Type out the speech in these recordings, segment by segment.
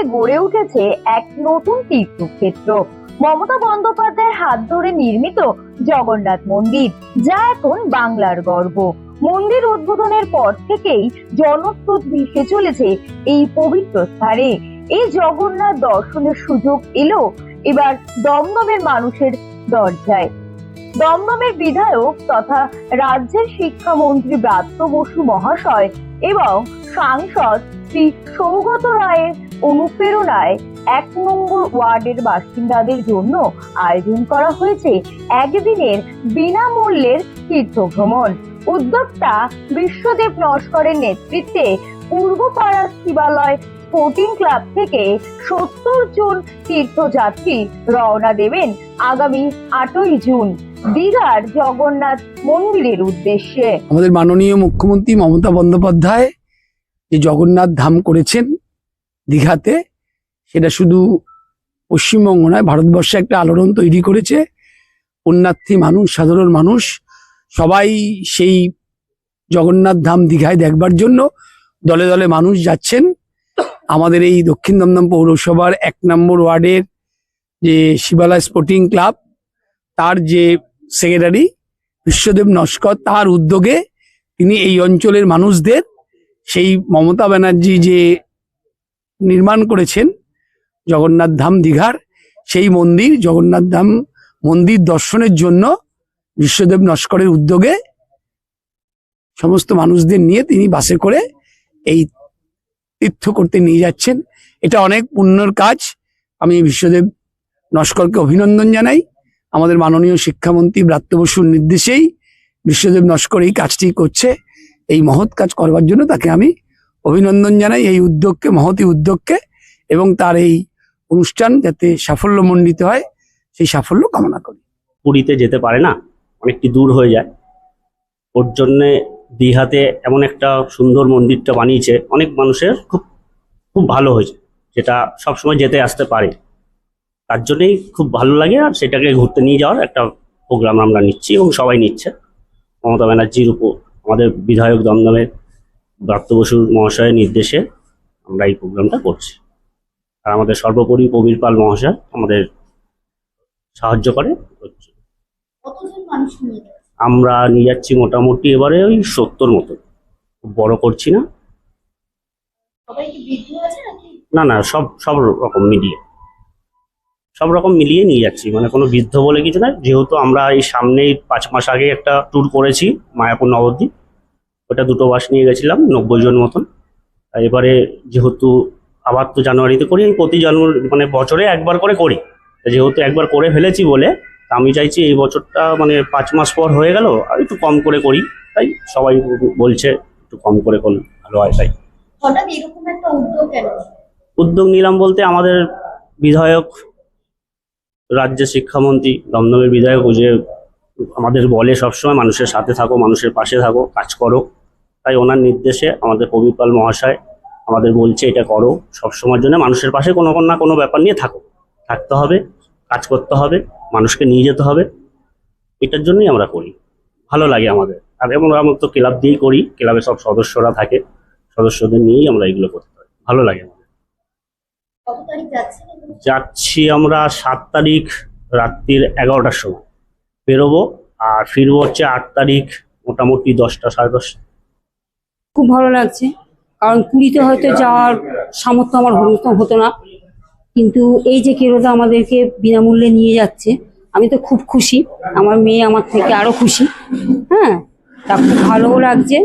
জুড়ে গড়ে উঠেছে এক নতুন তীর্থক্ষেত্র। মমতা বন্দ্যোপাধ্যায়ের হাত ধরে নির্মিত জগন্নাথ মন্দির, যা এখন বাংলার গর্ব। মন্দির উদ্বোধনের পর থেকেই জনস্রোত ভেসে চলেছে এই পবিত্র স্থানে। এই জগন্নাথ দর্শনের সুযোগ এলো এবার দমদমের মানুষের দরজায়। দমদমের বিধায়ক তথা রাজ্যের শিক্ষামন্ত্রী ব্রাত্য বসু মহাশয় এবং সাংসদ শ্রী সৌগত রায়ের অনুপ্রেরণায় এক নম্বর ওয়ার্ডের বাসিন্দাদের জন্য আয়োজন করা হয়েছে একদিনের বিনামূল্যের তীর্থ ভ্রমণ উদ্যোক্তা বিশ্বদেব নস্করের নেতৃত্বে পূর্বপাড়া শিবালয় স্পোর্টিং ক্লাব থেকে সত্তর জন তীর্থযাত্রী রওনা দেবেন আগামী আটই জুন দীঘার জগন্নাথ মন্দিরের উদ্দেশ্যে। আমাদের মাননীয় মুখ্যমন্ত্রী মমতা বন্দ্যোপাধ্যায় যে জগন্নাথ ধাম করেছেন দীঘাতে, সেটা শুধু পশ্চিমবঙ্গ নয়, ভারতবর্ষে একটা আলোড়ন তৈরি করেছে। পুণ্যার্থী মানুষ, সাধারণ মানুষ, সবাই সেই জগন্নাথ ধাম দীঘায় দেখবার জন্য দলে দলে মানুষ যাচ্ছেন। আমাদের এই দক্ষিণ দমদম পৌরসভার এক নম্বর ওয়ার্ডের যে শিবালয় স্পোর্টিং ক্লাব, তার যে সেক্রেটারি বিশ্বদেব নস্কর, তার উদ্যোগে তিনি এই অঞ্চলের মানুষদের, সেই মমতা ব্যানার্জি যে নির্মাণ করেছেন জগন্নাথ ধাম দীঘার। সেই মন্দির, জগন্নাথ ধাম মন্দির দর্শনের জন্য বিশ্বদেব নস্করের উদ্যোগে সমস্ত মানুষদের নিয়ে তিনি বাসে করে এই তীর্থ করতে নিয়ে যাচ্ছেন। এটা অনেক পুণ্যর কাজ। আমি বিশ্বদেব নস্করকে অভিনন্দন জানাই। আমাদের মাননীয় শিক্ষামন্ত্রী ব্রাত্য বসুর নির্দেশেই বিশ্বদেব নস্কর এই কাজটি করছে। এই মহৎ কাজ করবার জন্য তাকে আমি অভিনন্দন জানাই এই উদ্যোগকে, মহতি উদ্যোগকে এবং তার এই অনুষ্ঠান যাতে সাফল্যমণ্ডিত হয়, সেই সাফল্য কামনা করি। পুরীতে যেতে পারে না, অনেকটি দূর হয়ে যায়। ওর জন্যে দীঘাতে এমন একটা সুন্দর মন্দিরটা বানিয়েছে, অনেক মানুষের খুব খুব ভালো হয়েছে, যেটা সবসময় যেতে আসতে পারে। তার জন্যেই খুব ভালো লাগে আর সেটাকে ঘুরতে নিয়ে যাওয়ার একটা প্রোগ্রাম আমরা নিচ্ছি এবং সবাই নিচ্ছে। মমতা ব্যানার্জির উপর, আমাদের বিধায়ক দমদমের দত্ত বসুর মহাশয়ের নির্দেশে আমরা এই প্রোগ্রামটা করছি। আর আমাদের সর্বোপরি প্রবীর পাল মহাশয় আমাদের সাহায্য করে। আমরা নিয়ে যাচ্ছি মোটামুটি এবারে ওই সত্তর মতো। বড় করছি না। না না সব সব রকম মিলিয়ে। সব রকম মিলিয়ে নিয়ে যাচ্ছি। মানে কোনো বৃদ্ধ বলে কিছু না যেহেতু আমরা এই সামনেই পাঁচ মাস আগে একটা ট্যুর করেছি মায়াপুর নবদ্বীপ। ওটা দুটো বাস নিয়ে গেছিলাম নব্বই জন মতন। এবারে যেহেতু আবার তো জানুয়ারিতে করি আমি প্রতি জানুয়ারি মানে বছরে একবার করে করি। যেহেতু একবার করে ফেলেছি বলে তা আমি চাইছি এই বছরটা মানে পাঁচ মাস পর হয়ে গেল আর একটু কম করে করি। তাই সবাই বলছে একটু কম করে করলে ভালো হয় তাই। উদ্যোগ নিলাম বলতে আমাদের বিধায়ক রাজ্যের শিক্ষামন্ত্রী দমদমের বিধায়ক যে আমাদের বলে সবসময় মানুষের সাথে থাকো মানুষের পাশে থাকো কাজ করো। তাই ওনার নির্দেশে আমাদের কবিপাল মহাশয় আমাদের বলছে এটা করো। সবসময়ের জন্য মানুষের পাশে কোনো না কোনো ব্যাপার নিয়ে থাকো। থাকতে হবে কাজ করতে হবে মানুষকে নিয়ে যেতে হবে। এটার জন্যই আমরা করি। ভালো লাগে আমাদের। আর এবং আমরা তো ক্লাব দিয়েই করি। ক্লাবে সব সদস্যরা থাকে। সদস্যদের নিয়েই আমরা এগুলো করতে হয়। ভালো লাগে আমাদের? যাচ্ছি আমরা সাত তারিখ রাত্রির এগারোটার সময়। বেরোবো আর ফিরবো হচ্ছে আট তারিখ মোটামুটি দশটা সাড়ে দশটা। খুব ভালো লাগছে। কারণ পুরীতে হয়তো যাওয়ার সামর্থ্য আমার হতো হতো না। কিন্তু এই যে কেরোদা আমাদেরকে বিনামূল্যে নিয়ে যাচ্ছে, আমি তো খুব খুশি। আমার মেয়ে আমার থেকে আরও খুশি। হ্যাঁ তা খুব ভালোও লাগছে।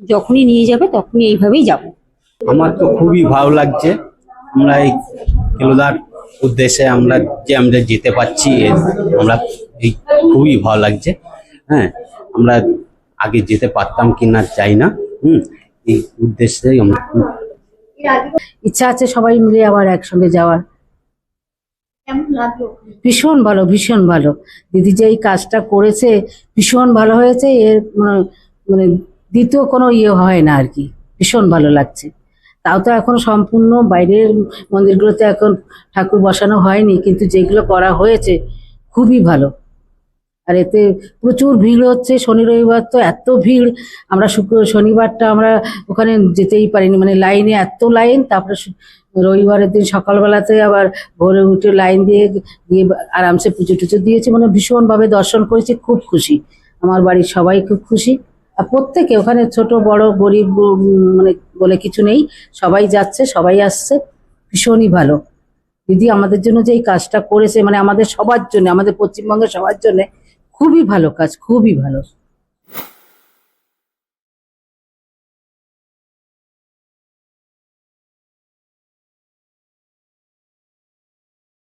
যখনই নিয়ে যাবে তখনই এইভাবেই যাব। আমার তো খুবই ভালো লাগছে। আমরা এই কেলোদার উদ্দেশ্যে আমরা যে আমরা যেতে পারছি আমরা এই খুবই ভালো লাগছে। হ্যাঁ আমরা আগে যেতে পারতাম কি না চাই না। হুম এই উদ্দেশ্যেই আমরা ইচ্ছা আছে সবাই মিলে আবার একসঙ্গে যাওয়ার। ভীষণ ভালো ভীষণ ভালো। দিদি যে এই কাজটা করেছে ভীষণ ভালো হয়েছে। এর মানে- মানে দ্বিতীয় কোনো ইয়ে হয় না আর কি। ভীষণ ভালো লাগছে। তাও তো এখন সম্পূর্ণ বাইরের মন্দিরগুলোতে এখন ঠাকুর বসানো হয়নি কিন্তু যেগুলো করা হয়েছে খুবই ভালো। আর এতে প্রচুর ভিড় হচ্ছে, শনি রবিবার তো এত ভিড়। আমরা শুক্র, শনিবারটা আমরা ওখানে যেতেই পারিনি মানে লাইনে এত লাইন, তারপরে রবিবারের দিন সকালবেলাতে আবার ভোরে উঠে লাইন দিয়ে গিয়ে আরামসে পুজো টুজো দিয়েছি মানে ভীষণভাবে দর্শন করেছি, খুব খুশি। আমার বাড়ির সবাই খুব খুশি। আর প্রত্যেকে ওখানে ছোট, বড়, গরিব মানে বলে কিছু নেই, সবাই যাচ্ছে, সবাই আসছে, ভীষণই ভালো। দিদি আমাদের জন্য যে এই কাজটা করেছে মানে আমাদের সবার জন্য, আমাদের পশ্চিমবঙ্গের সবার জন্য খুবই ভালো কাজ খুবই ভালো।